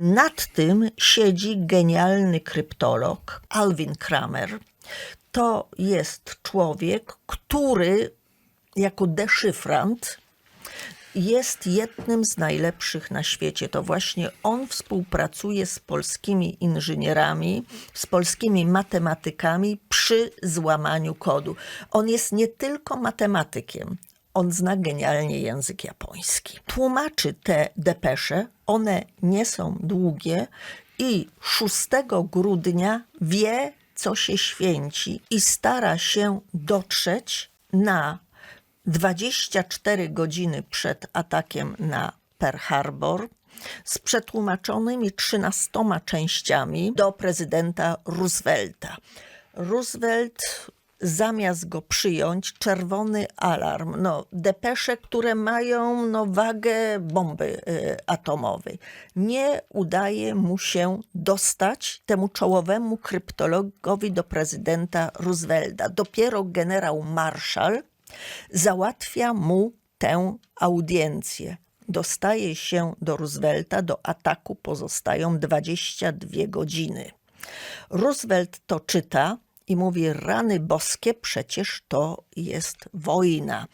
Nad tym siedzi genialny kryptolog Alvin Kramer. To jest człowiek, który jako deszyfrant jest jednym z najlepszych na świecie. To właśnie on współpracuje z polskimi inżynierami, z polskimi matematykami przy złamaniu kodu. On jest nie tylko matematykiem, on zna genialnie język japoński. Tłumaczy te depesze, one nie są długie i 6 grudnia wie, co się święci i stara się dotrzeć na 24 godziny przed atakiem na Pearl Harbor z przetłumaczonymi 13 częściami do prezydenta Roosevelta. Roosevelt zamiast go przyjąć, czerwony alarm, no, depesze, które mają no, wagę bomby y, atomowej. Nie udaje mu się dostać temu czołowemu kryptologowi do prezydenta Roosevelta. Dopiero generał Marshall załatwia mu tę audiencję. Dostaje się do Roosevelta, do ataku pozostają 22 godziny. Roosevelt to czyta i mówi: Rany boskie, przecież to jest wojna.